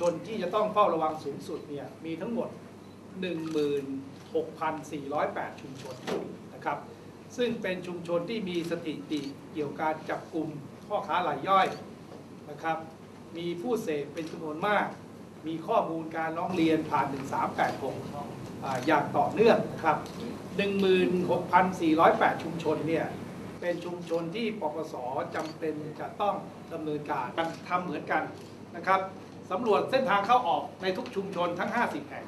ชนที่จะต้องเฝ้าระวังสูงสุดเนี่ยมีทั้งหมด 16,408 ชุมชนนะครับ ซึ่งเป็นชุมชนที่มีสถิติเกี่ยวกับการจับกลุ่มพ่อค้ารายย่อยนะครับ มีผู้เสพเป็นจำนวนมาก มีข้อมูลการร้องเรียนผ่าน 1386ออย่างต่อเนื่องนะครับ 16,408 ชุมชนเนี่ยเป็นชุมชนที่ปปสจำเป็นจะต้องดำเนินการทำเหมือนกันนะครับ สำรวจเส้นทางเข้าออกในทุกชุมชนทั้ง 50 แห่ง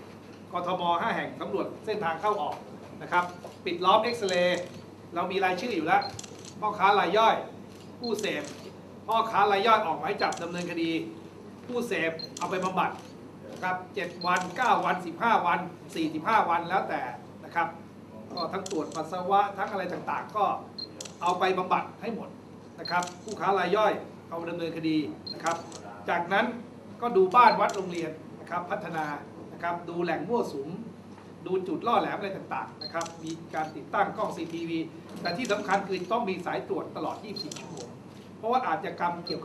กทม 5 แห่งสำรวจเส้นทางเข้าออกนะครับ ปิดล้อมเอ็กซเรย์เรามีรายชื่ออยู่แล้วพ่อค้ารายย่อย ผู้เสพพ่อค้ารายย่อยออกหมายจับดำเนินคดี ผู้เสพเอาไปบำบัดนะครับ7วัน 9 วัน 15 วัน 45 วันแล้วแต่นะครับ ก็ทั้งตรวจปัสสาวะทั้งอะไรต่างๆ ก็เอาไปบำบัดให้หมดนะครับ ผู้ค้ารายย่อยเอาดำเนินคดีนะครับ จากนั้น ก็ดูบ้านวัดโรงเรียนนะครับพัฒนานะครับดูแหล่งมั่วสุม ดูจุดล่อแหลมอะไรต่างๆนะครับมีการติดตั้งกล้อง CCTV แต่ที่สำคัญคือต้องมีสายตรวจตลอด 24 ชั่วโมงเพราะว่าอาชญากรรมเกี่ยวกับ